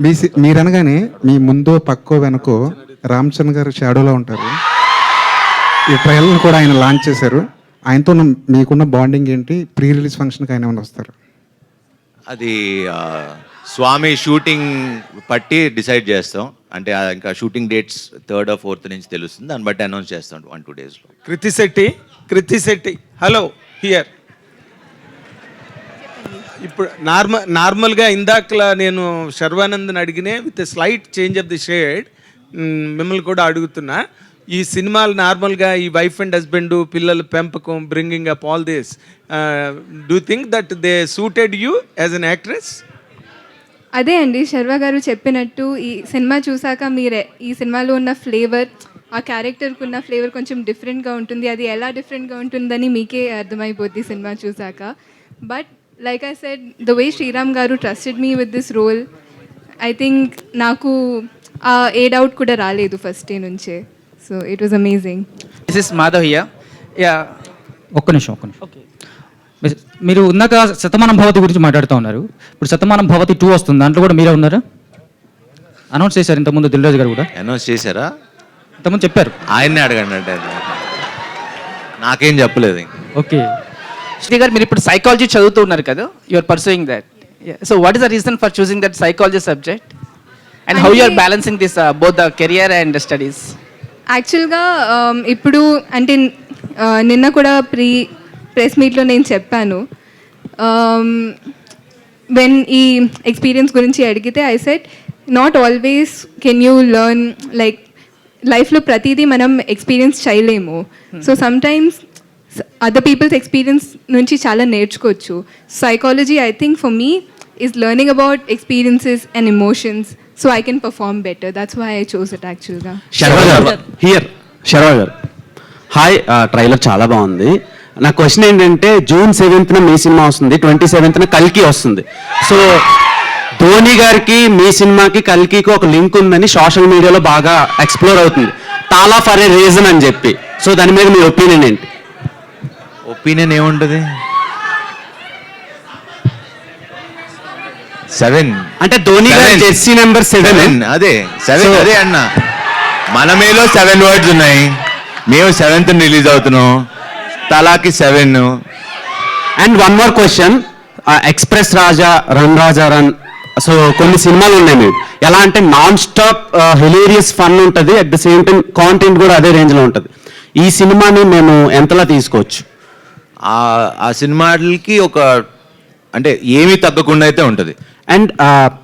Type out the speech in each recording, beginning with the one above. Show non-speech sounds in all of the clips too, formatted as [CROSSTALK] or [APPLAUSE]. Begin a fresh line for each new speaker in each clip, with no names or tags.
మీ C- మీరనగానే మీ ముందో పక్కో వెనకో రామ్ చరణ్ గారు షాడోలో ఉంటారు. ఈ ట్రయల్ కూడా ఆయన లాంచ్ చేశారు. ఆయనతో మీకున్న బాండింగ్ ఏంటి? ప్రీ రిలీజ్ ఫంక్షన్కి ఆయన ఏమైనా వస్తారు?
అది ఆ, స్వామి షూటింగ్ పట్టి డిసైడ్ చేస్తాం. అంటే ఆ ఇంకా షూటింగ్ డేట్స్ థర్డ్ ఫోర్త్ నుంచి తెలుస్తుంది. దాన్ని బట్టి అనౌన్స్ చేస్తాం వన్ టూ డేస్లో.
కృతి శెట్టి కృతి శెట్టి. Hello here. ఇప్పుడు నార్మల్ నార్మల్గా ఇందాక నేను శర్వానంద్ని అడిగినే with slight change of the shade మిమ్మల్ని కూడా అడుగుతున్నా. ఈ సినిమాలు నార్మల్గా ఈ వైఫ్ అండ్ హస్బెండ్ పిల్లల పెంపకం bringing up all this do think that they suited you as an actress
అదే అండి శర్వ గారు చెప్పినట్టు ఈ సినిమా చూసాక మీరే ఈ సినిమాలో ఉన్న ఫ్లేవర్ ఆ క్యారెక్టర్కి ఉన్న ఫ్లేవర్ కొంచెం డిఫరెంట్గా ఉంటుంది. అది ఎలా డిఫరెంట్గా ఉంటుందని మీకే అర్థమైపోద్ది సినిమా చూసాక. But like I said the way Sriram garu trusted me with this role I think నాకు ఏ డౌట్ కూడా రాలేదు ఫస్ట్ డే నుంచే. So it was amazing
this is Madhav here yeah ఒక్క నిమిషం ఒక్క నిమిషం. మీరు ఉన్నాక శతమానం భవతి గురించి మాట్లాడుతూ ఉన్నారు. ఇప్పుడు శతమానం భవతి టూ వస్తుంది. దాంట్లో కూడా మీరే ఉన్నారు? అనౌన్స్ చేశారు ఇంతకుముందు దిల్రాజు గారు కూడా.
అనౌన్స్ చేశారా?
ఇంతకుముందు చెప్పారు.
ఆయన్నే అడగండి అంటే. నాకేం చెప్పలేదు.
ఓకే
శ్రీ గారు మీరు ఇప్పుడు సైకాలజీ చదువుతూ ఉన్నారు కదా? You're pursuing that so what is the reason for choosing that psychology subject and how you're balancing this both the career and studies
యాక్చువల్గా um, ఇప్పుడు అంటే నిన్న కూడా ప్రీ ప్రెస్ మీట్లో నేను చెప్పాను. వెన్ ఈ ఎక్స్పీరియన్స్ గురించి అడిగితే I set not always can you learn like లైఫ్లో ప్రతిదీ మనం ఎక్స్పీరియన్స్ చేయలేము. So sometimes other peoples experience నుంచి చాలా నేర్చుకోవచ్చు. Psychology I think for me is learning about experiences and emotions so I can perform better that's why I chose it యాక్చువల్గా
here గారు hi trailer చాలా బాగుంది. నా క్వశ్చన్ ఏంటంటే జూన్ సెవెంత్న మీ సినిమా వస్తుంది ట్వంటీ సెవెంత్న కల్కి వస్తుంది. సో ధోని గారికి మీ సినిమాకి కల్కికి ఒక లింక్ ఉందని సోషల్ మీడియాలో బాగా ఎక్స్ప్లోర్ అవుతుంది. తాలా ఫర్ ఏ రీజన్ అని చెప్పి. సో దాని మీద మీ ఒపీనియన్ ఏంటి?
ఒపీనియన్ ఏముంటుంది? సెవెన్
అంటే ధోని గారి. జెర్సీ నెంబర్ సెవెన్
అదే. సెవెన్ అదే అన్న. మన మేలో సెవెన్ వర్డ్స్ ఉన్నాయి. మేము సెవెంత్ రిలీజ్ అవుతున్నాం. తలాకి seven
and one more question express Raja run Raja run so కొన్ని సినిమాలు ఉన్నాయి మీరు ఎలా అంటే నాన్ స్టాప్ హిలేరియస్ ఫన్ ఉంటుంది. At the same time content కూడా అదే రేంజ్లో ఉంటుంది. ఈ సినిమాని మేము ఎంతలా తీసుకోవచ్చు?
ఆ సినిమాలకి ఒక అంటే ఏమీ తగ్గకుండా అయితే ఉంటుంది.
అండ్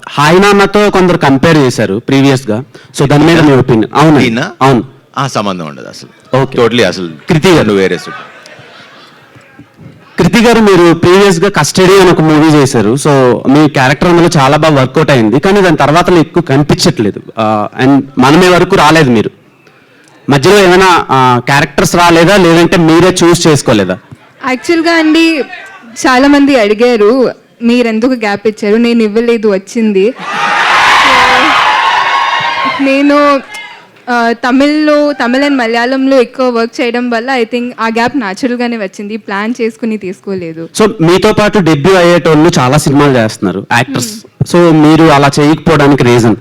హాయ్ నాన్నతో కొందరు కంపేర్ చేశారు ప్రీవియస్గా. సో దాని మీద మీ ఒపీనియన్ అవును? అవును.
ఆ సంబంధం ఉండదు అసలు.
Okay.
టోటలీ అసలు
కృతి గారు.
వేరే
కృతి గారు మీరు ప్రీవియస్గా కస్టడీ అని ఒక మూవీ చేశారు. సో మీ క్యారెక్టర్ అందులో చాలా బాగా వర్కౌట్ అయింది. కానీ దాని తర్వాత ఎక్కువ కనిపించట్లేదు. అండ్ మనమే వరకు రాలేదు మీరు. మధ్యలో ఏమైనా క్యారెక్టర్స్ రాలేదా? లేదంటే మీరే చూస్ చేసుకోలేదా?
యాక్చువల్గా అండి చాలా మంది అడిగారు మీరు ఎందుకు గ్యాప్ ఇచ్చారు? నేను ఇవ్వలేదు వచ్చింది. నేను తమిళ్ళో తమిళ్ అండ్ మలయాళంలో ఎక్కువ వర్క్ చేయడం వల్ల ఐ థింక్ ఆ గ్యాప్ న్యాచురల్గానే వచ్చింది. ప్లాన్ చేసుకుని తీసుకోలేదు.
సో మీతో పాటు డెబ్యూ అయ్యేటోళ్ళు చాలా సినిమాలు చేస్తున్నారు యాక్టర్స్ సో మీరు అలా చేయకపోవడానికి reason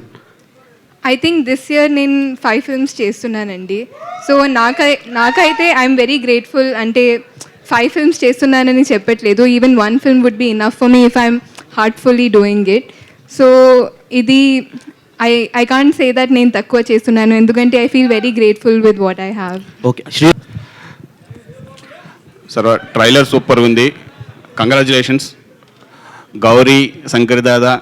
I think this year నేను ఫైవ్ ఫిల్మ్స్ చేస్తున్నానండి. సో నాకై నాకైతే ఐఎమ్ వెరీ గ్రేట్ఫుల్ అంటే ఫైవ్ ఫిల్మ్స్ చేస్తున్నానని చెప్పట్లేదు. Even one film would be enough for me if I'm heartfully doing it so ఇది I I can't say that నేను తక్కువ చేస్తున్నాను. ఎందుకంటే I feel very grateful with what I have
okay
Sharwa trailer super ఉంది. Congratulations Gauri Shankar దాదా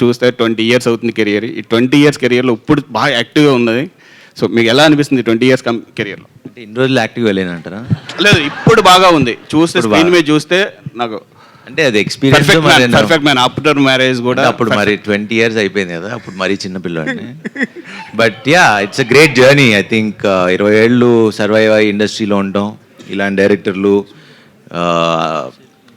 చూస్తే twenty years అవుతుంది career ఈ twenty years కెరియర్లో ఇప్పుడు బాగా యాక్టివ్గా ఉన్నది. సో మీకు ఎలా అనిపిస్తుంది ట్వంటీ ఇయర్స్ కం కెరియర్లో
అంటే ఇన్ని రోజులు యాక్టివ్ వెళ్ళేనంటారా
లేదు ఇప్పుడు బాగా ఉంది. చూస్తే స్క్రీన్. మీద చూస్తే నాకు
అంటే అది experience
perfect man after marriage కూడా
అప్పుడు మరి ట్వంటీ ఇయర్స్ అయిపోయింది కదా అప్పుడు మరీ చిన్న పిల్లోడిని but yeah it's a great journey I think ఇరవై ఏళ్ళు సర్వైవ్ అయ్యి ఇండస్ట్రీలో ఉండటం ఇలాంటి డైరెక్టర్లు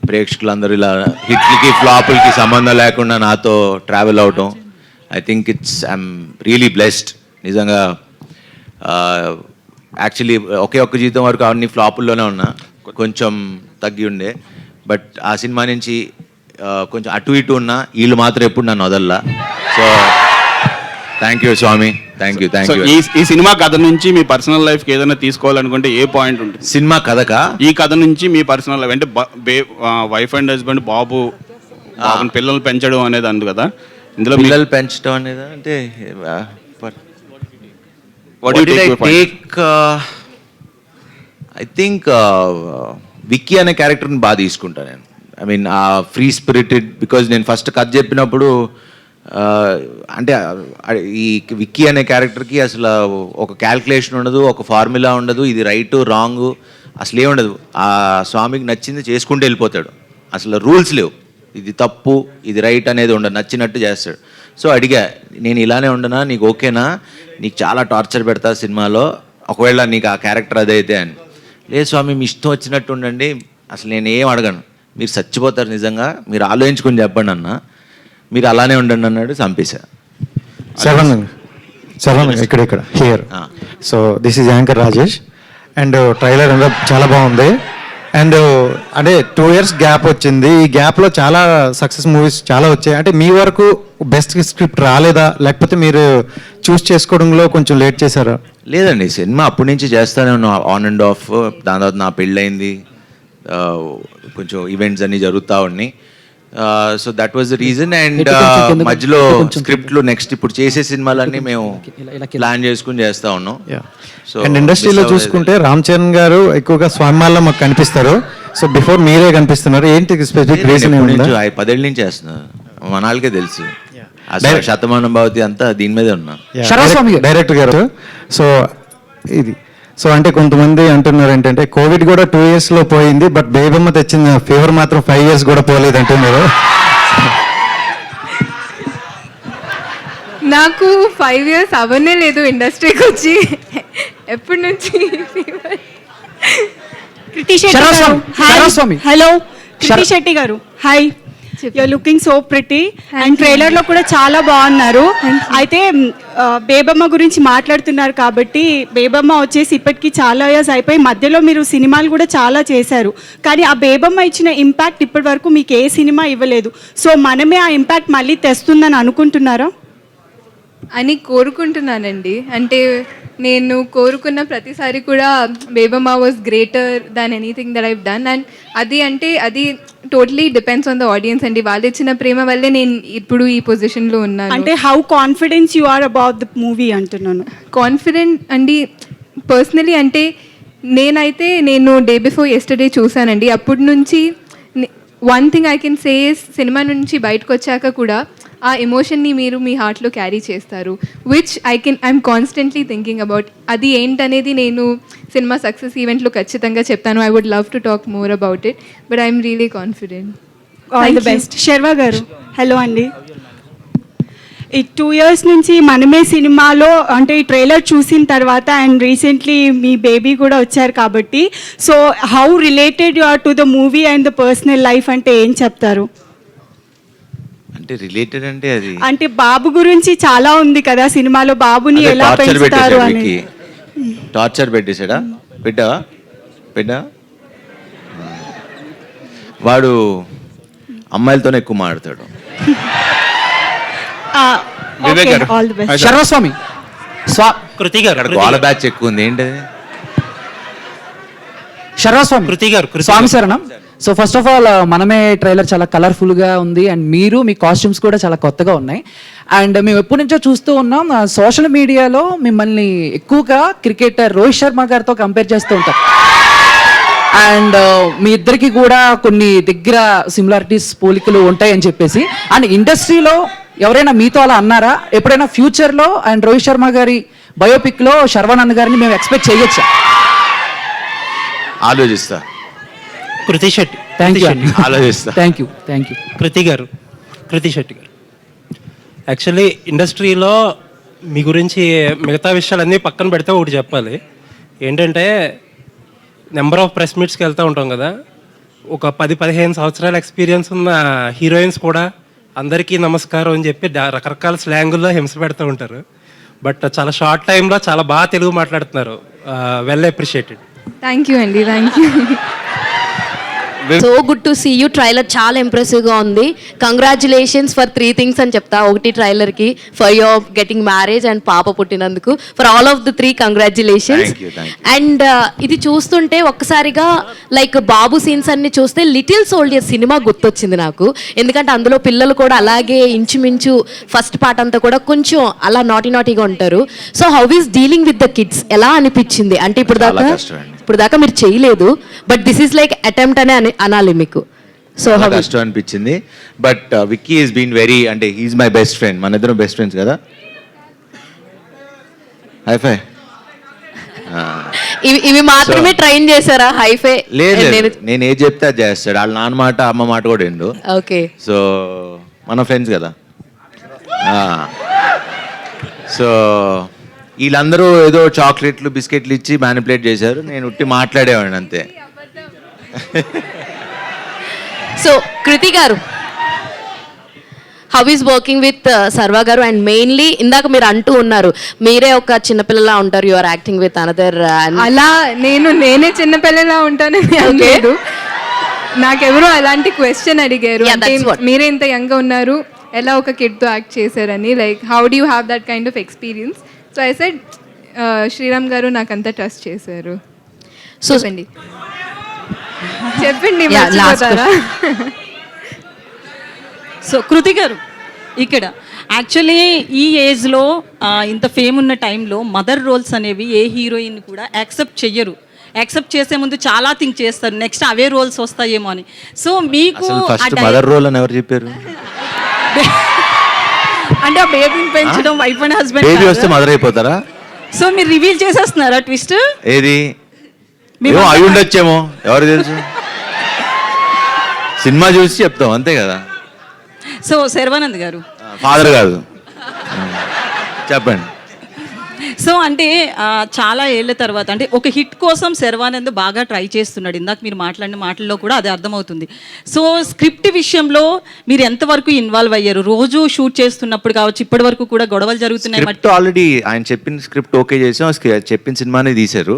ప్రేక్షకులందరూ ఇలా హిట్లకి ఫ్లాపులకి సంబంధం లేకుండా నాతో ట్రావెల్ అవటం I think it's I'm really blessed నిజంగా యాక్చువల్లీ ఒకే ఒక్క జీతం వరకు అన్ని ఫ్లాపుల్లోనే ఉన్నా. కొంచెం తగ్గి ఉండే. బట్ ఆ సినిమా నుంచి కొంచెం అటు ఇటు ఉన్నా వీళ్ళు మాత్రం ఎప్పుడు నన్ను వదల్లా. So thank you Swamy. Thank you thank you
ఈ సినిమా కథ నుంచి మీ పర్సనల్ లైఫ్కి ఏదైనా తీసుకోవాలనుకుంటే ఏ పాయింట్ ఉంటుంది?
సినిమా కథకా?
ఈ కథ నుంచి మీ పర్సనల్ లైఫ్ అంటే వైఫ్ అండ్ హస్బెండ్ బాబు బాబుని పిల్లలు పెంచడం అనేది అందు కదా. ఇందులో
పిల్లలు పెంచడం అనేది అంటే
What do you take your point?
Take I think Vicky uh, అనే క్యారెక్టర్ని బాగా తీసుకుంటా నేను. ఐ మీన్ ఆ ఫ్రీ స్పిరిటెడ్ బికాజ్ నేను ఫస్ట్ కథ చెప్పినప్పుడు uh, అంటే uh, ఈ విక్కీ అనే క్యారెక్టర్కి అసలు ఒక క్యాల్కులేషన్ ఉండదు ఒక ఫార్ములా ఉండదు ఇది రైట్ రాంగ్ అసలు ఏముండదు ఆ స్వామికి నచ్చింది చేసుకుంటూ వెళ్ళిపోతాడు. అసలు రూల్స్ లేవు. ఇది తప్పు ఇది రైట్ అనేది ఉండదు నచ్చినట్టు చేస్తాడు. సో అడిగా నేను ఇలానే ఉండనా? నీకు ఓకేనా? నీకు చాలా టార్చర్ పెడతా సినిమాలో. ఒకవేళ నీకు ఆ క్యారెక్టర్ అదైతే అని. లేదు స్వామి మీ ఇష్టం వచ్చినట్టు ఉండండి. అసలు నేను ఏం అడగను. మీరు చచ్చిపోతారు నిజంగా. మీరు ఆలోచించుకొని చెప్పండి అన్న. మీరు అలానే ఉండండి అన్నాడు చంపేశా.
సెవెన్ సెవెన్ ఇక్కడ ఇక్కడ here. So this is anchor Rajesh and trailer అంతా చాలా బాగుంది. అండ్ uh, అంటే టూ ఇయర్స్ గ్యాప్ వచ్చింది. ఈ గ్యాప్లో చాలా సక్సెస్ మూవీస్ చాలా వచ్చాయి. అంటే మీ వరకు బెస్ట్ స్క్రిప్ట్ రాలేదా? లేకపోతే మీరు చూస్ చేసుకోవడంలో కొంచెం లేట్ చేశారా?
లేదండి సినిమా అప్పటి నుంచి చేస్తానే ఉన్నా. ఆన్ అండ్ ఆఫ్ దాని తర్వాత నా పెళ్ళయింది. కొంచెం ఈవెంట్స్ అన్నీ జరుగుతూ ఉన్నాయి. So that was the reason and మధ్యలో స్క్రిప్ట్లు నెక్స్ట్ ఇప్పుడు చేసే సినిమాలన్నీ మేము. ప్లాన్ చేసుకుని చేస్తా ఉన్నాం. సో
అండ్ ఇండస్ట్రీలో. చూసుకుంటే రామ్ చరణ్ గారు ఎక్కువగా స్వామిమాల్లో మాకు కనిపిస్తారు. సో బిఫోర్ మీరే కనిపిస్తున్నారు ఏంటి స్పెసిఫిక్ రీజన్
పదేళ్ళ నుంచి చేస్తున్నాను మనాళ్ళకే తెలుసు. శతమానం భవతి అంతా దీని మీదే ఉన్నా.
డైరెక్టర్ గారు. సో ఇది సో అంటే కొంతమంది అంటున్నారు ఏంటంటే కోవిడ్ కూడా టూ ఇయర్స్లో పోయింది బట్ బేబమ్మ తెచ్చిన ఫీవర్ మాత్రం ఫైవ్ ఇయర్స్ కూడా పోలేదు అంటున్నారు.
నాకు ఫైవ్ ఇయర్స్ అవనే లేదు ఇండస్ట్రీకి వచ్చి. ఎప్పటి నుంచి.
Hello Shetty garu. Hi you're looking so pretty and. ట్రైలర్లో కూడా చాలా బాగున్నారు. అయితే బేబమ్మ గురించి మాట్లాడుతున్నారు కాబట్టి బేబమ్మ వచ్చేసి ఇప్పటికి చాలా ఇయర్స్ అయిపోయి మధ్యలో మీరు సినిమాలు కూడా చాలా చేశారు. కానీ ఆ బేబమ్మ ఇచ్చిన ఇంపాక్ట్ ఇప్పటి వరకు మీకు ఏ సినిమా ఇవ్వలేదు. సో మనమే ఆ ఇంపాక్ట్ మళ్ళీ తెస్తుందని అనుకుంటున్నారా?
అని కోరుకుంటున్నానండి. అంటే నేను కోరుకున్న ప్రతిసారి కూడా బేబమా was greater than anything that I've done and అది అంటే అది totally depends on the audience అండి. వాళ్ళు ఇచ్చిన ప్రేమ వల్లే నేను ఇప్పుడు ఈ పొజిషన్లో ఉన్నాను.
అంటే how confidence you are about the movie అంటున్నాను.
కాన్ఫిడెంట్ అండి పర్సనలీ అంటే నేనైతే నేను డే బిఫోర్ ఎస్టర్డే చూసానండి అప్పటి నుంచి one thing I can say cinema నుంచి బయటకు వచ్చాక కూడా ఆ ఎమోషన్ని మీరు మీ హార్ట్లో క్యారీ చేస్తారు which I can I'm constantly thinking about అది ఏంటనేది నేను సినిమా సక్సెస్ ఈవెంట్లో ఖచ్చితంగా చెప్తాను. I would love to talk more about it but I'm really confident
all the best Sharwa garu hello అండి. ఈ టూ ఇయర్స్ నుంచి మనమే సినిమాలో అంటే ఈ ట్రైలర్ చూసిన తర్వాత అండ్ రీసెంట్లీ మీ బేబీ కూడా వచ్చారు కాబట్టి so how related you are to the movie and the personal life అంటే ఏం చెప్తారు?
అంటే రిలేటెడ్ అంటే అది.
అంటే బాబు గురించి చాలా ఉంది కదా సినిమాలో బాబుని ఎలా
టార్చర్
పెంచుతారు
పెట్టేశాడు
అని.
టార్చర్ పెట్టేశాడా? పెట్టావా పెట్టా? వాడు అమ్మాయిలతోనే ఎక్కువ మాడతాడు
Vivek garu.
All the best
Sharwaswami. స్వా
కృతి గారు
అక్కడ వాళ్ళ బ్యాచ్ ఎక్కువ ఉంది ఏంటది?
శర్వస్వామి.
కృతి గారు, కృతి
స్వామి
గారు.
శరణం. So first of all Manamey trailer చాలా కలర్ఫుల్గా ఉంది అండ్ మీరు మీ కాస్ట్యూమ్స్ కూడా చాలా కొత్తగా ఉన్నాయి. అండ్ మేము ఎప్పటి నుంచో చూస్తూ ఉన్నాం సోషల్ మీడియాలో మిమ్మల్ని ఎక్కువగా క్రికెటర్ రోహిత్ శర్మ గారితో కంపేర్ చేస్తూ ఉంటాం. అండ్ uh, మీ ఇద్దరికి కూడా కొన్ని దగ్గర సిమిలారిటీస్ పోలికలు ఉంటాయని చెప్పేసి. అండ్ ఇండస్ట్రీలో ఎవరైనా మీతో అలా అన్నారా? ఎప్పుడైనా ఫ్యూచర్లో అండ్ రోహిత్ శర్మ గారి బయోపిక్లో శర్వానంద్ గారిని మేము ఎక్స్పెక్ట్ చేయొచ్చా?
ఆలోచిస్తా.
Krithi Shetty.
Thank you
Shetty.
ఆలోచిస్తా.
Thank you thank you
Krithi garu Krithi Shetty గారు. యాక్చువల్లీ ఇండస్ట్రీలో మీ గురించి మిగతా విషయాలన్నీ పక్కన పెడితే ఒకటి చెప్పాలి. ఏంటంటే నెంబర్ ఆఫ్ ప్రెస్ మీట్స్కి వెళ్తూ ఉంటాం కదా. ఒక పది పదిహేను సంవత్సరాల ఎక్స్పీరియన్స్ ఉన్న హీరోయిన్స్ కూడా అందరికీ నమస్కారం అని చెప్పి రకరకాల స్లాంగుల్లో హింస పెడుతూ ఉంటారు. బట్ చాలా షార్ట్ టైంలో చాలా బాగా తెలుగు మాట్లాడుతున్నారు. వెల్ అప్రిషియేటెడ్
థ్యాంక్ యూ అండి thank you
so good to see you trailer చాలా ఇంప్రెసివ్గా ఉంది. కంగ్రాచులేషన్స్ ఫర్ త్రీ థింగ్స్ అని చెప్తా. ఒకటి ట్రైలర్కి for your getting marriage and పాప పుట్టినందుకు. For all of the three congratulations and ఇది చూస్తుంటే ఒక్కసారిగా లైక్ బాబు సీన్స్ అన్ని చూస్తే లిటిల్ సోల్డియర్ సినిమా గుర్తొచ్చింది నాకు. ఎందుకంటే అందులో పిల్లలు కూడా అలాగే ఇంచుమించు ఫస్ట్ పార్ట్ అంతా కూడా కొంచెం అలా నాటి నాటిగా ఉంటారు. So how is dealing with the kids ఎలా అనిపించింది? అంటే ఇప్పుడు దాకా. ఇప్పుడు దాకా మీరు చేయలేదు but this is like attempt అనే అని అనాలి మీకు. సో
కష్టం అనిపించింది. But Vicky is been very అంటే హీఈస్ మై బెస్ట్ ఫ్రెండ్ మన ఇద్దరం బెస్ట్ ఫ్రెండ్స్ కదా? హైఫై
ఇవి ఇవి మాత్రమే ట్రైన్ చేశారా? హైఫే
లేదు
నేను
లేదు. నేను ఏది చెప్తే అది చేస్తాడు. వాళ్ళ నాన్న మాట అమ్మ మాట కూడా ఎండు
ఓకే.
సో మన ఫ్రెండ్స్ కదా? సో వీళ్ళందరూ ఏదో చాక్లెట్లు బిస్కెట్లు ఇచ్చి మ్యానిపులేట్ చేశారు. నేను ఉట్టి మాట్లాడేవాడిని అంతే. [LAUGHS]
So Kriti garu how is working with Sarva garu? And mainly ఇందాక మీరు అంటూ ఉన్నారు మీరే ఒక చిన్నపిల్లలా ఉంటారు you are acting with another
అలా నేను నేనే చిన్నపిల్లలా ఉంటానని అనలేదు. నాకెవరో అలాంటి క్వశ్చన్ అడిగారు. మీరే ఇంత యంగ్ ఉన్నారు ఎలా ఒక కిడ్తో యాక్ట్ చేశారని? Like how do have that kind of experience so I said Sriram garu నాకంతా ట్రస్ట్ చేశారు
సో
చెప్పండి?
సో కృతి గారు ఇక్కడ యాక్చువల్లీ ఈ ఏజ్లో ఇంత ఫేమ్ ఉన్న టైంలో మదర్ రోల్స్ అనేవి ఏ హీరోయిన్ కూడా యాక్సెప్ట్ చెయ్యరు. యాక్సెప్ట్ చేసే ముందు చాలా థింక్ చేస్తారు. నెక్స్ట్ అవే రోల్స్ వస్తాయేమో అని. సో మీకు
మదర్ రోల్ అని ఎవరు చెప్పారు? [LAUGHS]
అంటే ఆ బేబీని పెంచడం వైఫ్ అండ్
బేబీ వస్తే
హస్బెండ్
మదర్ అయిపోతారా?
సో మీరు రివీల్ చేసేస్తున్నారా ట్విస్ట్
ఏది?
మీ
ఏమో
mother-
అయి ఉండొచ్చేమో. ఎవరు తెలుసు? సినిమా చూసి చెప్తాం అంతే కదా?
సో శర్వానంద్ గారు.
ఫాదర్ కాదు చెప్పండి.
సో అంటే చాలా ఏళ్ళ తర్వాత అంటే ఒక హిట్ కోసం శర్వానంద్ బాగా ట్రై చేస్తున్నాడు. ఇందాక మీరు మాట్లాడిన మాటల్లో కూడా అది అర్థమవుతుంది. సో స్క్రిప్ట్ విషయంలో మీరు ఎంతవరకు ఇన్వాల్వ్ అయ్యారు? రోజు షూట్ చేస్తున్నప్పుడు కావచ్చు ఇప్పటి వరకు కూడా గొడవలు జరుగుతున్నాయి.
ఆల్రెడీ ఆయన చెప్పిన స్క్రిప్ట్ ఓకే చేసాం చెప్పిన సినిమానే తీశారు.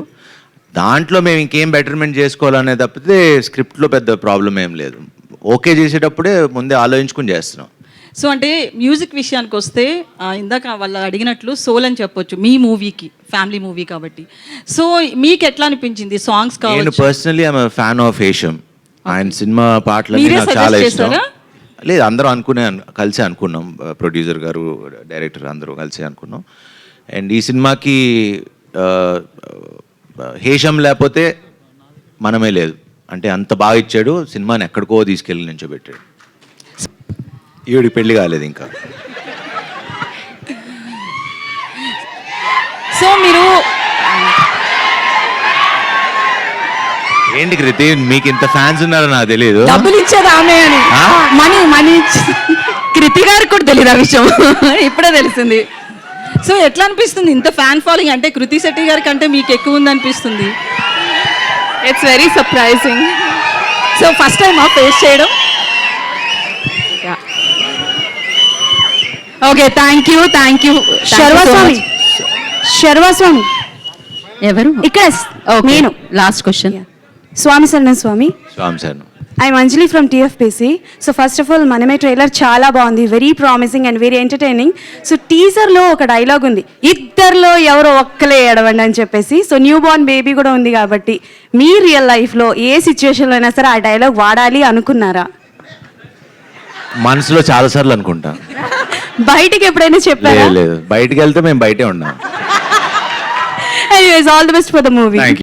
దాంట్లో మేము ఇంకేం బెటర్మెంట్ చేసుకోవాలనే తప్పితే స్క్రిప్ట్లో పెద్ద ప్రాబ్లం ఏం లేదు. ఓకే చేసేటప్పుడే ముందే ఆలోచించుకుని చేస్తున్నాం.
సో అంటే మ్యూజిక్ విషయానికి వస్తే ఇందాక వాళ్ళు అడిగినట్లు సోల్ అని చెప్పొచ్చు మీ మూవీకి ఫ్యామిలీ మూవీ కాబట్టి. సో మీకు ఎట్లా అనిపించింది? సాంగ్స్
నేను
కావచ్చు?
Personally I'm fan of Hesham ఆయన సినిమా నాకు
suggest
చాలా ఇష్టం? లేదు అందరూ అనుకునే అను- కలిసి అనుకున్నాం. ప్రొడ్యూసర్ గారు డైరెక్టర్ అందరూ కలిసి అనుకున్నాం. అండ్ ఈ సినిమాకి హేషం లేకపోతే మనమే లేదు. అంటే అంత బాగా ఇచ్చాడు సినిమాని ఎక్కడికో తీసుకెళ్ళి నించోబెట్టాడు. ఈవిడికి పెళ్ళి కాలేదు ఇంకా.
సో మీరు
ఏంటి కృతి మీకు ఇంత ఫ్యాన్స్ ఉన్నారో నాకు తెలియదు
డబ్బులు ఇచ్చేది ఆమె అని.
ఆ?
మనీ మనీ కృతి గారికి కూడా తెలియదు ఆ విషయం? ఇప్పుడే తెలిసింది. సో ఎట్లా అనిపిస్తుంది ఇంత ఫ్యాన్ ఫాలోయింగ్ అంటే కృతి శెట్టి గారి కంటే మీకు ఎక్కువ ఉంది అనిపిస్తుంది
it's very surprising
so first time ఆ ఫేస్ చేయడం? Okay thank you thank you
Sharwaswami. Sharwaswami.
ఎవరు?
ఇక్కడ నేను.
లాస్ట్ క్వశ్చన్
స్వామి శరణం స్వామి.
స్వామి sir
I'm Anjali from TFPC so first of all Manamey trailer చాలా బాగుంది. Very promising and very entertaining so టీజర్లో ఒక డైలాగ్ ఉంది. ఇద్దరిలో ఎవరో ఒక్కలే ఏడవండి అని చెప్పేసి. సో న్యూ బోర్న్ బేబీ కూడా ఉంది కాబట్టి మీ రియల్ లైఫ్లో ఏ సిచ్యువేషన్లో అయినా సరే ఆ డైలాగ్ వాడాలి అనుకున్నారా?
మనసులో చాలా సార్లు అనుకుంటాం.
బయటికి ఎప్పుడైనా చెప్పారా?
లేదు బయటికి వెళ్తే మేము బయటే ఉన్నాం.
Anyways all the best for the movie